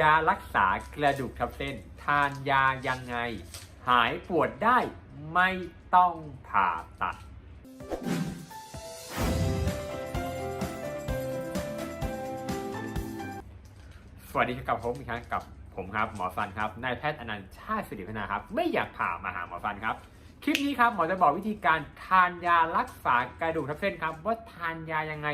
ยารักษากระดูกทับเส้น ทานยายังไง หายปวดได้ไม่ต้องผ่าตัด สวัสดีครับผมอีกครั้งกับผมครับหมอฟันครับนายแพทย์อนันต์ชาติสิริพนาครับ ไม่อยากผ่ามาหาหมอฟันครับคลิปนี้ครับหมอจะบอกวิธีการทานยารักษากระดูกทับเส้นครับ ว่าทานยายังไง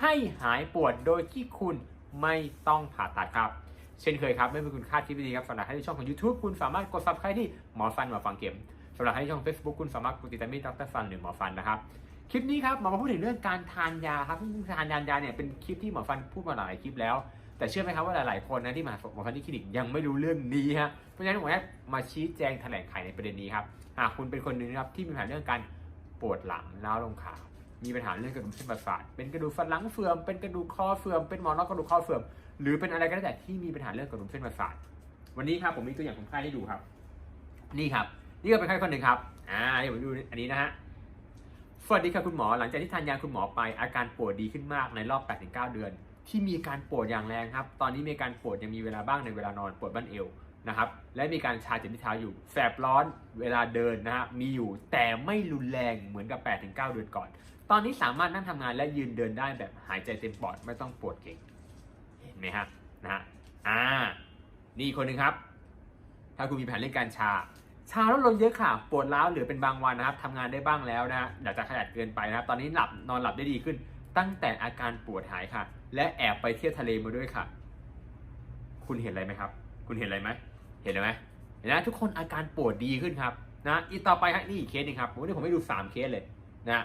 ให้หายปวดโดยที่คุณไม่ต้องผ่าตัดครับ เช่นเคยครับไม่เป็นคุณคาดคลิปดีครับสำหรับใครที่ช่องของ YouTube คุณสามารถกด subscribe ที่หมอฟันหมอฟังเข็มสำหรับใครที่ช่อง Facebook คุณสามารถกดติดตามที่ดรฟันหรือหมอฟันนะครับคลิปนี้ครับหมอมาพูดถึงเรื่องการทานยาครับซึ่งทานยาเนี่ยเป็นคลิปที่หมอฟันพูดมาหลายคลิปแล้ว แต่เชื่อไหมครับว่าหลายๆคนนะที่มาหมอฟันที่คลินิกยังไม่รู้เรื่องนี้ฮะเพราะฉะนั้นหมอแอมาชี้แจงแถลงไขในประเด็นนี้ครับหากคุณเป็นคนหนึ่งนะครับที่มีปัญหาเรื่องการปวดหลังล้าวลงขามีปัญหาเรื่องกระดูกเส้นประสาทเป็นกระดูกสันหลังเสื่อมเป็นกระดูกคอเสื่อมเป็นหมอนรองกระดูกคอเสื่อม หรือเป็นอะไรก็แล้แต่ที่มีปัญหาเรื่องกระดูกเส้นประสาทวันนี้ครับผมมีตัวอย่างคนไข้ให้ดูครับ นี่ครับ นี่ก็เป็นไข้คนหนึ่งครับอ่าเดี๋ยวผมดูอันนี้นะฮะสวัสดีครับคุณหมอหลังจากที่ทานยาคุณหมอไปอาการปวดดีขึ้นมากในรอบ 8-9 เดือน ที่มีการปวดอย่างแรงครับ ตอนนี้มีการปวดยังมีเวลาบ้างในเวลานอนปวดบั้นเอวนะครับและมีการชาเจ็บที่เท้าอยู่แสบร้อนเวลาเดินนะฮะมีอยู่แต่ไม่รุนแรงเหมือนกับ 8-9 เดือนก่อน ตอนนี้สามารถนั่งทำงานและยืนเดินได้แบบหายใจเต็มปอดไม่ต้องปวดเก่ง เห็นไหมฮะนะฮะอ่านี่อีกคนหนึ่งครับ ถ้าคุณมีแผนเรื่องการชา ชาลดลงเยอะค่ะ ปวดร้าวเหลือเป็นบางวันนะครับทำงานได้บ้างแล้วนะฮะอยากจะขยันเกินไปนะครับ ตอนนี้หลับนอนหลับได้ดีขึ้น ตั้งแต่อาการปวดหายค่ะ และแอบไปเที่ยวทะเลมาด้วยค่ะ คุณเห็นอะไรไหมครับ คุณเห็นอะไรไหมเห็นไหมเห็นไหมทุกคนอาการปวดดีขึ้นครับนะอีกต่อไปฮะนี่อีกเคสหนึงครับวันนี้ผมให้ดูสามเคสเลยนะ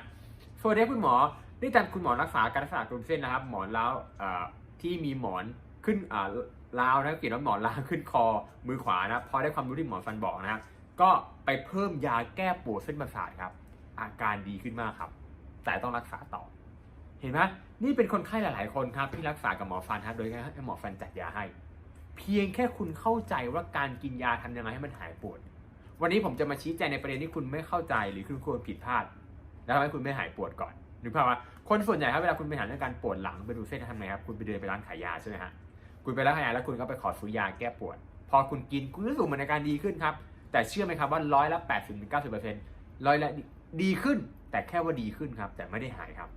สวัสดียคุณหมอนี่ตามคุณหมอรักษาการรักษากลุ่มเส้นนะครับ หมอนล้าวอ่า ที่มีหมอนขึ้นอ่าลาวนะเขียนว่าหมอนลาวขึ้นคอมือขวานะพอได้ความรู้ที่หมอฟันบอกนะครับก็ไปเพิ่มยาแก้ปวดเส้นประสาทครับ อาการดีขึ้นมากครับ แต่ต้องรักษาต่อ เห็นไหมนี่เป็นคนไข้หลาย ๆ คนครับที่รักษากับหมอฟันครับโดยให้หมอฟันจัดยาให้ เพียงแค่คุณเข้าใจว่าการกินยาทำยังไงให้มันหายปวด วันนี้ผมจะมาชี้แจงในประเด็นที่คุณไม่เข้าใจหรือคุณควรผิดพลาด แล้วทำให้คุณไม่หายปวดก่อน นึกภาพว่าคนส่วนใหญ่ครับเวลาคุณไปหาเรื่องการปวดหลังไปดูเส้นทำไงครับคุณไปเดินไปร้านขายยาใช่ไหมฮะคุณไปร้านขายยาแล้วคุณก็ไปขอซื้อยาแก้ปวด พอคุณกินคุณรู้สึกมันอาการดีขึ้นครับ แต่เชื่อไหมครับว่าร้อยละแปดสิบถึงเก้าสิบเปอร์เซ็นต์ร้อยละดีขึ้น แต่แค่ว่าดีขึ้นครับ แต่ไม่ได้หายครับ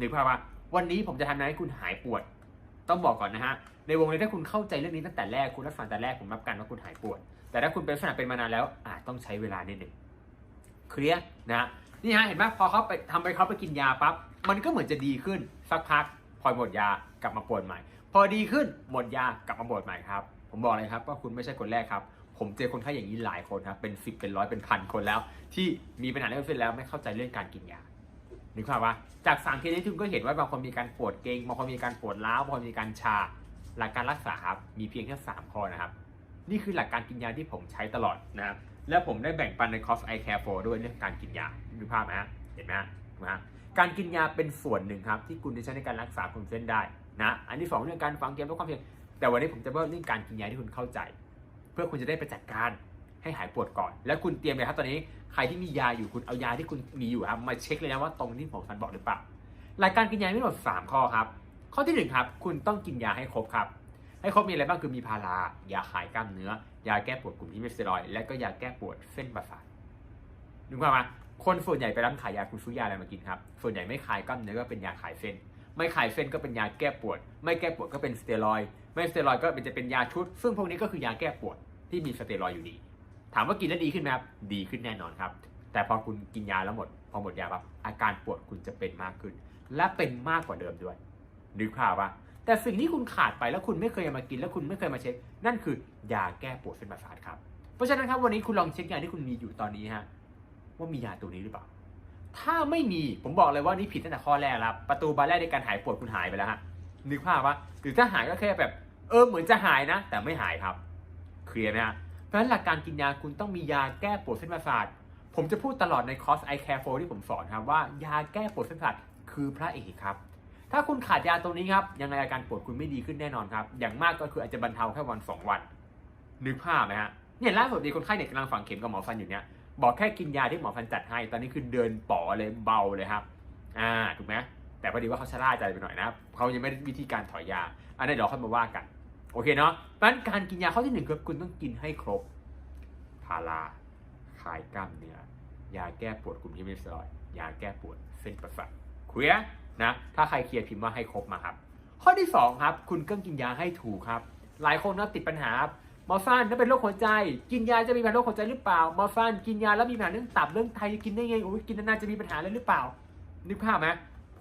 นึกภาพว่าวันนี้ผมจะทำให้คุณหายปวด ต้องบอกก่อนนะฮะในวงเลยถ้าคุณเข้าใจเรื่องนี้ตั้งแต่แรกคุณรักษาแต่แรกผมรับกันว่าคุณหายปวด แต่ถ้าคุณเป็นลักษณะเป็นมานานแล้วอาจต้องใช้เวลานิดหนึ่งเคลียร์นะ นี่ฮะเห็นไหมพอเขาไปทำไปเขาไปกินยาปั๊บมันก็เหมือนจะดีขึ้นสักพักพอหมดยากลับมาปวดใหม่ พอดีขึ้นหมดยากลับมาปวดใหม่ครับ ผมบอกเลยครับว่าคุณไม่ใช่คนแรกครับ ผมเจอคนไข้อย่างนี้หลายคนครับเป็นสิบเป็นร้อยเป็นพันคนแล้ว ที่มีปัญหาเรื่องเส้นแล้วไม่เข้าใจเรื่องการกินยานึกภาพว่าจากสามเคสนี้คุณก็เห็นว่าบางคนมีการปวดเกร็งบางคนมีการปวดร้าวบางคนมีการชาหลักการรักษาครับมีเพียงแค่สามข้อนะครับ นี่คือหลักการกินยาที่ผมใช้ตลอดนะครับและผมได้แบ่งปันในคอร์ส i care for ด้วยเรื่องการกินยาดูภาพไหมฮะเห็นไหมฮะกไหมฮะการกินยาเป็นส่วนหนึ่งครับที่คุณจะใช้ในการรักษากลุ่มเส้นได้นะอันที่สองเรื่องการฟังเกมลดความเพียรแต่วันนี้ผมจะบอกเรื่องการกินยาที่คุณเข้าใจ เพื่อคุณจะได้ไปจัดการให้หายปวดก่อน แล้วคุณเตรียมเลยครับตอนนี้ใครที่มียาอยู่คุณเอายาที่คุณมีอยู่ครับมาเช็คเลยนะว่าตรงที่ผมฟันบอกหรือเปล่าหลักการกินยาไมีทั้งหมด3ข้อครับข้อที่หนึ่งครับคุณต้องกินยาให้ครบครับ ให้ครบมีอะไรบ้างคือมีพารายาคลายกล้ามเนื้อ ยาแก้ปวดกลุ่มที่ไม่สเตียรอยด์และก็ยาแก้ปวดเส้นประสาทนึกภาพไหมคนส่วนใหญ่ไปร้านขายยาคุณซื้อยาอะไรมากินครับส่วนใหญ่ไม่คลายกล้ามเนื้อก็เป็นยาคลายเส้น ไม่คลายเส้นก็เป็นยาแก้ปวด ไม่แก้ปวดก็เป็นสเตียรอยด์ไม่สเตียรอยด์ก็เป็นจะเป็นยาชุด ซึ่งพวกนี้ก็คือยาแก้ปวดที่มีสเตียรอยด์อยู่ดี ถามว่ากินแล้วดีขึ้นไหมครับดีขึ้นแน่นอนครับ แต่พอคุณกินยาแล้วหมด พอหมดยาปั๊บอาการปวดคุณจะเป็นมากขึ้น และเป็นมากกว่าเดิมด้วยนึกภาพว่า แต่สิ่งที่คุณขาดไปแล้วคุณไม่เคยมากิน แล้วคุณไม่เคยมาเช็ค นั่นคือยาแก้ปวดเส้นประสาทครับ เพราะฉะนั้นครับวันนี้คุณลองเช็คยาที่คุณมีอยู่ตอนนี้ฮะว่ามียาตัวนี้หรือเปล่า ถ้าไม่มีผมบอกเลยว่านี่ผิดตั้งแต่ข้อแรกแล้วประตูบานแรกในการหายปวดคุณหายไปแล้วฮะนึกภาพว่าหรือถ้าหายก็แค่แบบเออเหมือนจะหายนะ แต่ไม่หายครับเคลียร์ไหมฮะเพราะฉะนั้นหลักการกินยาคุณต้องมียาแก้ปวดเส้นประสาทผมจะพูดตลอดในคอร์ส i care for ที่ผมสอนครับว่ายาแก้ปวดเส้นประสาทคือพระเอกครับ ถ้าคุณขาดยาตรงนี้ครับยังไงอาการปวดคุณไม่ดีขึ้นแน่นอนครับ อย่างมากก็คืออาจจะบรรเทาแค่วันสองวันนึกภาพไหมฮะเนี่ยล่าสุดดีคนไข้เนี่ยกำลังฝังเข็มกับหมอฟันอยู่เนี่ยบอกแค่กินยาที่หมอฟันจัดให้ ตอนนี้คือเดินป๋อเลยเบาเลยครับ อ่าถูกไหมแต่พอดีว่าเขาชะล่าใจไปหน่อยนะครับเขายังไม่ได้วิธีการถอยยา อันนี้เดี๋ยวค่อยมาว่ากัน โอเคเนาะเพราะฉะนั้นการกินยาข้อที่หนึ่งคือคุณต้องกินให้ครบพาราคลายกล้ามเนื้อยาแก้ปวดกลุ่มที่ไม่สเตียรอยด์ยาแก้ปวดเส้นประสาทเคลีย นะถ้าใครเคลียร์พิมพ์ว่าให้ครบมาครับ ข้อที่สองครับ คุณก็กินยาให้ถูกครับ หลายคนนะติดปัญหาครับหมอฟันถ้าเป็นโรคหัวใจ กินยาจะมีปัญหาโรคหัวใจหรือเปล่าหมอฟันกินยาแล้วมีปัญหาเรื่องตับเรื่องไตกินได้ไงโอ้ยกินนานๆจะมีปัญหาอะไรหรือเปล่านึกภาพไหม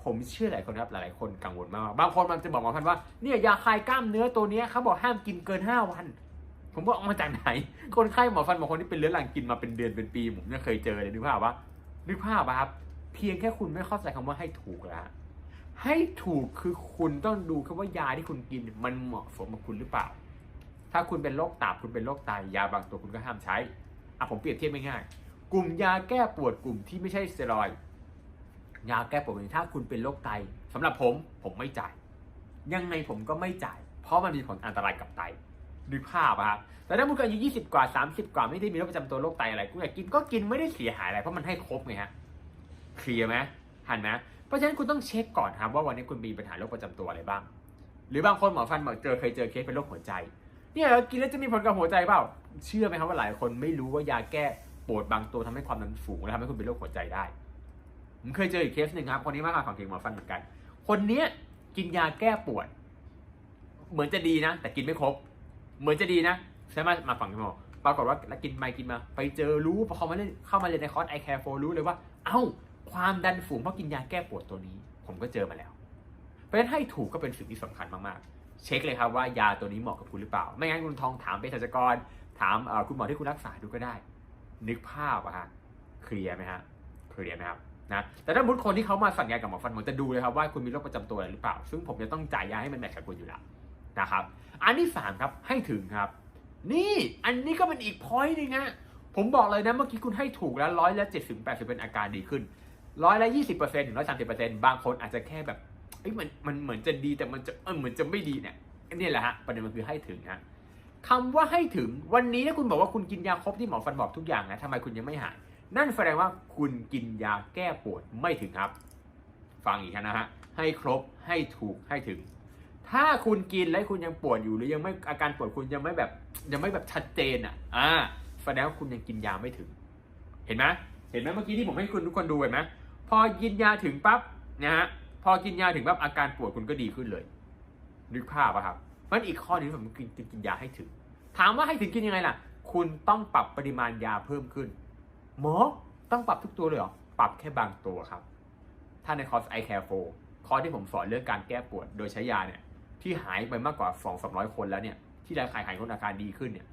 ผมเชื่อหลายคนครับหลายๆคนกังวลมากบางคนมันจะบอกหมอฟันว่าเนี่ยยาคลายกล้ามเนื้อตัวนี้เขาบอกห้ามกินเกิน 5 วัน ผมบอกเอามาจากไหน คนไข้หมอฟันบางคนที่เป็นเรื้อรังกินมาเป็นเดือนเป็นปีผมยังเคยเจอเลยนึกภาพว่านึกภาพปะครับ เพียงแค่คุณไม่เข้าใจคำว่าให้ถูกแล้ว ให้ถูกคือคุณต้องดูแค่ว่ายาที่คุณกินมันเหมาะสมกับคุณหรือเปล่า ถ้าคุณเป็นโรคตับคุณเป็นโรคไตยาบางตัวคุณก็ห้ามใช้อะผมเปรียบเทียบง่ายๆกลุ่มยาแก้ปวดกลุ่มที่ไม่ใช่สเตียรอยยาแก้ปวดนี้ถ้าคุณเป็นโรคไตสำหรับผมผมไม่จ่าย ยังไงผมก็ไม่จ่าย เพราะมันมีผลอันตรายกับไตนึกภาพอะครับแต่ถ้าคุณอายุ20 กว่า 30 กว่าไม่ได้มีโรคประจำตัวโรคไตอะไรกูอยากกินก็กินไม่ได้เสียหายอะไรเพราะมันให้ครบไงฮะเคลียร์ไหมหันไหม เพราะฉะนั้นคุณต้องเช็คก่อนครับว่าวันนี้คุณมีปัญหาโรคประจำตัวอะไรบ้าง หรือบางคนหมอฟันบอกเจอเคยเจอเคสเป็นโรคหัวใจ เนี่ยกินแล้วจะมีผลกับหัวใจเปล่า เชื่อไหมครับว่าหลายคนไม่รู้ว่ายาแก้ปวดบางตัวทำให้ความดันสูงและทำให้คุณเป็นโรคหัวใจได้ ผมเคยเจออีกเคสหนึ่งครับ คนนี้มาผ่าฝั่งเก่งหมอฟันเหมือนกัน คนเนี้ยกินยาแก้ปวด เหมือนจะดีนะ แต่กินไม่ครบ เหมือนจะดีนะใช่ไหมมาฝั่งที่หมอปรากฏว่าแล้วกินไปกินมา ไปเจอรู้พอเขามาเล่นเข้ามาเรียนในคอร์ส i care for รู้เลยว่า เอ้า ความดันสูงเพราะกินยาแก้ปวดตัวนี้ ผมก็เจอมาแล้ว เพราะฉะนั้นให้ถูกก็เป็นสิ่งที่สำคัญมากๆ เช็คเลยครับว่ายาตัวนี้เหมาะกับคุณหรือเปล่า ไม่งั้นคุณทองถามเภสัชกร ถามคุณหมอที่คุณรักษาดูก็ได้ นึกภาพอะฮะเคลียร์ไหมฮะเคลียร์ไหมครับนะแต่ถ้ามุดคนที่เขามาสั่งยากับหมอฟันผมจะดูเลยครับว่าคุณมีโรคประจำตัวอะไรหรือเปล่า ซึ่งผมจะต้องจ่ายยาให้มันแมทช์กับคุณอยู่แล้วนะครับ อันที่สามครับให้ถึงครับ นี่อันนี้ก็เป็นอีกพอยต์นึงนะผมบอกเลยนะเมื่อกี้คุณให้ถูกแล้วร้อยละเจ็ดสิบแปดสิบเป็นอาการดีขึ้น ร้อยละยี่สิบเปอร์เซ็นต์ถึงร้อยสามสิบเปอร์เซ็นต์บางคนอาจจะแค่แบบเอ้ยมันมันเหมือนจะดีแต่มันจะเออเหมือนจะไม่ดีเนี่ยนี่แหละฮะประเด็นมันคือให้ถึงฮะคำว่าให้ถึงวันนี้ถ้าคุณบอกว่าคุณกินยาครบที่หมอฟันบอกทุกอย่างนะทำไมคุณยังไม่หาย นั่นแสดงว่าคุณกินยาแก้ปวดไม่ถึงครับ ฟังอีกนะฮะให้ครบให้ถูกให้ถึง ถ้าคุณกินแล้วคุณยังปวดอยู่หรือยังไม่อาการปวดคุณยังไม่แบบยังไม่แบบชัดเจนอะอ่าแสดงว่าคุณยังกินยาไม่ถึง เห็นไหมเห็นไหมเมื่อกี้ที่ผมให้คุณทุกคนดูเห็นไหม พอกินยาถึงปั๊บนะฮะพอกินยาถึงปั๊บอาการปวดคุณก็ดีขึ้นเลยนึกภาพอะครับมันอีกข้อนึงที่ผมกินกินยาให้ถึง ถามว่าให้ถึงกินยังไงล่ะ คุณต้องปรับปริมาณยาเพิ่มขึ้น หมอต้องปรับทุกตัวเลยเหรอปรับแค่บางตัวครับ ถ้าในคอร์ส i care 4คอร์สที่ผมสอนเรื่องการแก้ปวดโดยใช้ยาเนี่ย ที่หายไปมากกว่า 2 3 0 0 คนแล้วเนี่ย ที่ได้ขายหายคนอาการดีขึ้นเนี่ย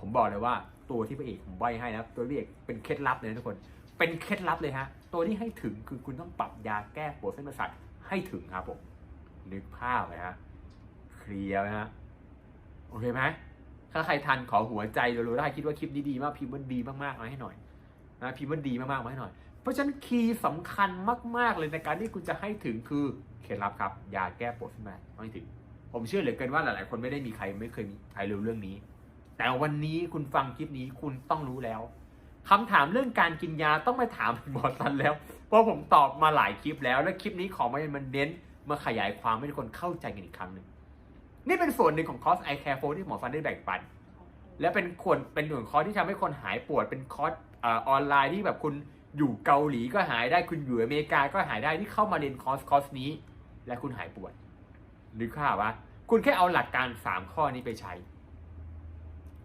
ผมบอกเลยว่าตัวที่พระเอกผมใบให้นะตัวพระเอกเป็นเคล็ดลับเลยนะทุกคน เป็นเคล็ดลับเลยฮะ ตัวที่ให้ถึงคือคุณต้องปรับยาแก้ปวดเส้นประสาทให้ถึงครับผม นึกภาพเลยฮะ เคลียร์ไหมฮะ โอเคไหม ถ้าใครทันขอหัวใจรัวๆถ้าใครคิดว่าคลิปนี้ดีมากพิมพ์ว่าดีมากๆมาให้หน่อยนะพิมพ์ว่าดีมากๆมาให้หน่อย เพราะฉะนั้นคีย์สำคัญมาก ๆ เลยในการที่คุณจะให้ถึงคือเคล็ดลับครับยาแก้ปวดขึ้นมาต้องให้ถึง ผมเชื่อเหลือเกินว่าหลาย ๆ คนไม่ได้มีใครไม่เคยมีใครรู้เรื่องนี้ แต่วันนี้คุณฟังคลิปนี้คุณต้องรู้แล้ว คำถามเรื่องการกินยาต้องไปถามหมอสันแล้ว เพราะผมตอบมาหลายคลิปแล้ว และคลิปนี้ขอมามันเน้นมาขยายความให้ทุกคนเข้าใจกันอีกครั้งหนึ่ง นี่เป็นส่วนหนึ่งของคอร์ส i care 4ที่หมอฟันได้แบ่งปัน และเป็นคนเป็นหน่วยคอร์สที่ทำให้คนหายปวด เป็นคอร์สอออนไลน์ที่แบบคุณอยู่เกาหลีก็หายได้ คุณอยู่อเมริกาก็หายได้ ที่เข้ามาเรียนคอร์สคอร์สนี้ และคุณหายปวดนึกภาพวะคุณแค่เอาหลักการ 3 ข้อนี้ไปใช้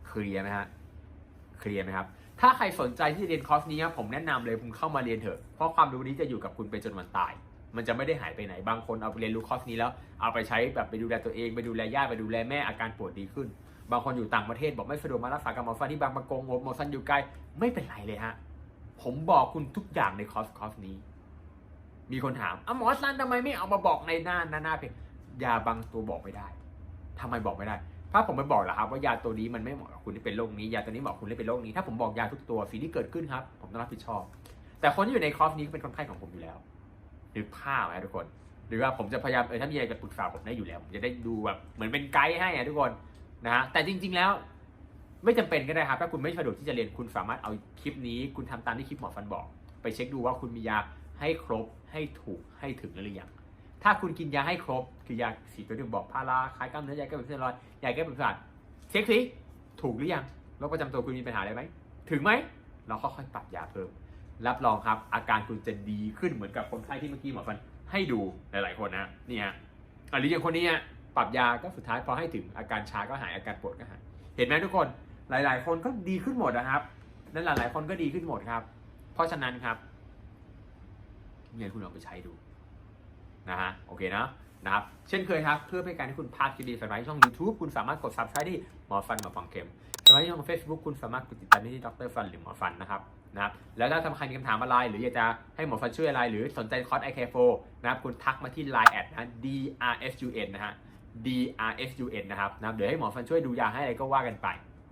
เคลียร์ไหมฮะ เคลียร์ไหมครับ ถ้าใครสนใจที่จะเรียนคอร์สนี้ครับผมแนะนำเลยคุณเข้ามาเรียนเถอะ เพราะความรู้นี้จะอยู่กับคุณไปจนวันตาย มันจะไม่ได้หายไปไหน บางคนเอาไปเรียนรู้คอร์สนี้แล้ว เอาไปใช้แบบไปดูแลตัวเอง ไปดูแลญาติไปดูแลแม่อาการปวดดีขึ้น บางคนอยู่ต่างประเทศบอกไม่สะดวกมารักษากับหมอฟันที่บางประกงหมอฟันอยู่ไกล ไม่เป็นไรเลยฮะ ผมบอกคุณทุกอย่างในคอร์สคอร์สนี้ มีคนถามอะหมอซันทำไมไม่เอามาบอกในหน้าหน้าหน้าเพจยาบางตัวบอกไม่ได้ทำไมบอกไม่ได้ ถ้าผมไปบอกเหรอครับว่ายาตัวนี้มันไม่เหมาะกับคุณที่เป็นโรคนี้ยาตัวนี้เหมาะคุณที่เป็นโรคนี้ถ้าผมบอกยาทุกตัวสิ่งที่เกิดขึ้นครับ ผมต้องรับผิดชอบ แต่คนที่อยู่ในคอร์สนี้เป็นคนไข้ของผมอยู่แล้วนึกภาพไหมทุกคน หรือว่าผมจะพยายามเออถ้ามีอะไรจะปรึกษาผมได้อยู่แล้ว ผมจะได้ดูแบบเหมือนเป็นไกด์ให้อะทุกคนนะฮะแต่จริง ๆแล้ว ไม่จำเป็นก็ได้ครับ ถ้าคุณไม่สะดวกที่จะเรียนคุณสามารถเอาคลิปนี้ คุณทำตามที่คลิปหมอฟันบอก ไปเช็คดูว่าคุณมียาให้ครบให้ถูกให้ถึงหรือยัง ถ้าคุณกินยาให้ครบ คือยาสีตัวที่ผมบอกพาราคลายกล้ามเนื้อยาแก้ปวดเส้นรอยยาแก้ปวดประสาทเช็คสิถูกหรือยังโรคประจำตัวคุณมีปัญหาอะไรไหมถึงไหมเราค่อยๆปรับยาเพิ่มรับรองครับ อาการคุณจะดีขึ้นเหมือนกับคนไข้ที่เมื่อกี้หมอฟันให้ดูหลายๆคนนะนี่ฮะหรืออย่างคนนี้ฮะปรับยาก็สุดท้ายพอให้ถึงอาการชาก็หายอาการปวดก็หายเห็นไหมทุกคนหลาย ๆ คนก็ดีขึ้นหมดนะครับนั่นหลายๆคนก็ดีขึ้นหมดครับ เพราะฉะนั้นครับเนี่ยคุณลองไปใช้ดู นะฮะโอเคนะนะครับเช่นเคยครับ เพื่อเป็นการที่คุณพลาดคลิปดีสำหรับช่อง YouTube คุณสามารถกด subscribe ที่หมอฟันหมอฟังเข็มสำหรับที่ช่อง Facebook คุณสามารถกดติดตามได้ที่ดรฟันหรือหมอฟันนะครับนะครับแล้วถ้าใครมีคำถามอะไร หรืออยากจะให้หมอฟันช่วยอะไร หรือสนใจคอร์ส i c a r e 4นะครับคุณทักมาที่ Line แอดนะ drsun นะฮะ drsun นะครับนะครับเดี๋ยวให้หมอฟันช่วยดูยาให้อะไรก็ว่ากันไป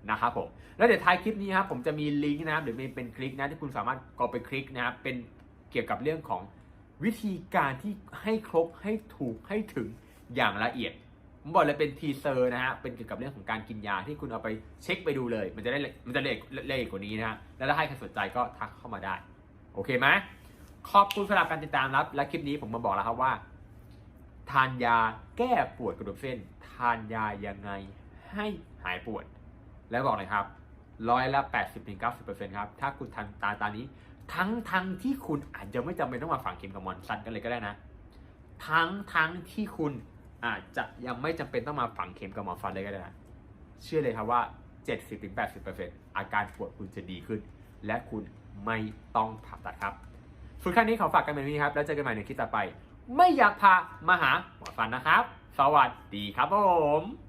นะครับผมแล้วเดี๋ยวท้ายคลิปนี้ครับผมจะมีลิงก์นะครับหรือเป็นคลิกนะที่คุณสามารถกดไปคลิกนะครับเป็นเกี่ยวกับเรื่องของ วิธีการที่ให้ครบให้ถูกให้ถึงอย่างละเอียดผมบอกเลยเป็นทีเซอร์นะฮะ เป็นเกี่ยวกับเรื่องของการกินยาที่คุณเอาไปเช็คไปดูเลย มันจะได้มันจะละเอียดละเอียดกว่านี้นะฮะ แล้วถ้าใครสนใจก็ทักเข้ามาได้ โอเคไหมขอบคุณสำหรับการติดตามรับ และคลิปนี้ผมมาบอกแล้วครับว่า ทานยาแก้ปวดกระดูกเส้น ทานยายังไงให้หายปวด แล้วบอกเลยครับร้อยละ 80-90%ครับ ถ้าคุณทานตาตานี้ ทั้งทั้งที่คุณอาจจะไม่จำเป็นต้องมาฝังเข็มกับมอนสันกันเลยก็ได้นะ ทั้งทั้งที่คุณอาจจะยังไม่จำเป็นต้องมาฝังเข็มกับหมอนฟันเลยก็ได้นะ เชื่อเลยครับว่า 70-80%อาการปวดคุณจะดีขึ้น และคุณไม่ต้องผ่าตัดครับสุดท้ายนี้ขอฝากกันแบบนี้ครับ แล้วเจอกันใหม่ในคลิปต่อไป ไม่อยากพามาหาหมอฟันนะครับ สวัสดีครับผม